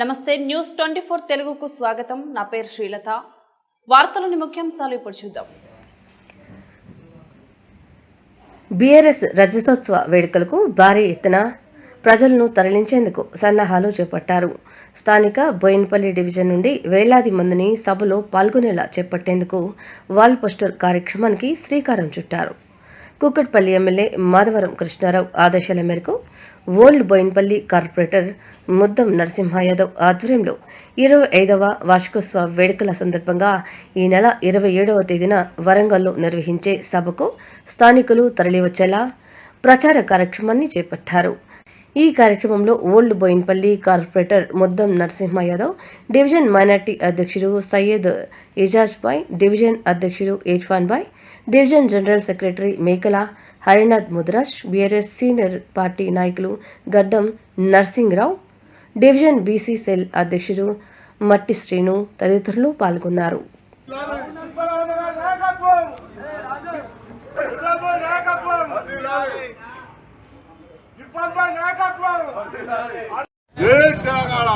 నమస్తే news twenty four తెలుగుకు స్వాగతం. నా పేరు శ్రీలత. వార్తలోని ముఖ్యాంశాలు ఇప్పుడు చూద్దాం. బీఆర్ఎస్ రజతోత్సవ వేడుకలకు భారీ ఎత్తున ప్రజలను తరలించేందుకు సన్నాహాలు చేపట్టారు. స్థానిక బోయిన్పల్లి డివిజన్ నుండి వేలాది మందిని సభలో పాల్గొనేలా చేపట్టేందుకు వాల్ పోస్టర్ కార్యక్రమానికి శ్రీకారం చుట్టారు. కుక్కట్పల్లి ఎమ్మెల్యే మాధవరం కృష్ణారావు ఆదేశాల మేరకు ఓల్డ్ బోయిన్పల్లి కార్పొరేటర్ ముద్దం నరసింహ యాదవ్ ఆధ్వర్యంలో ఇరవై ఐదవ వార్షికోత్సవ వేడుకల సందర్భంగా ఈ నెల ఇరవై ఏడవ తేదీన వరంగల్లో నిర్వహించే సభకు స్థానికులు తరలివచ్చేలా ప్రచార కార్యక్రమాన్ని చేపట్టారు. ఈ కార్యక్రమంలో old Bowenpally corporator Muddam Narasimha Yadav division minority అధ్యక్షుడు సయ్యద్ ఇజాజ్ భాయ్ డివిజన్ అధ్యక్షుడు Irfan Bhai division general secretary Mekala Harinath Mudraj BRS senior party నాయకులు Gaddam Narsing Rao division BC cell అధ్యక్షుడు మట్టి శ్రీను తదితరులు పాల్గొన్నారు. జై తెలంగాణ.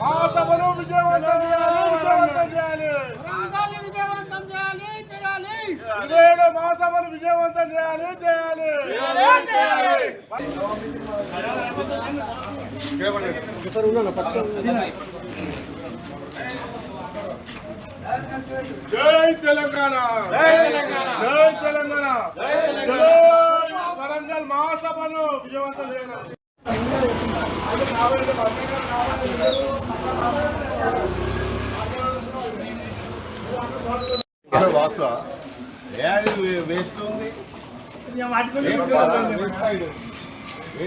మహాసభను విజయవంతం చేయాలి విజయవంతం చేయాలి. మహాసభను విజయవంతం చేయాలి చేయాలి. జై తెలంగాణ! జై తెలంగాణ! జై వరంగల్ మహాసభను విజయవంతం చేయాలి. వాస వేస్ట్ ఉంది?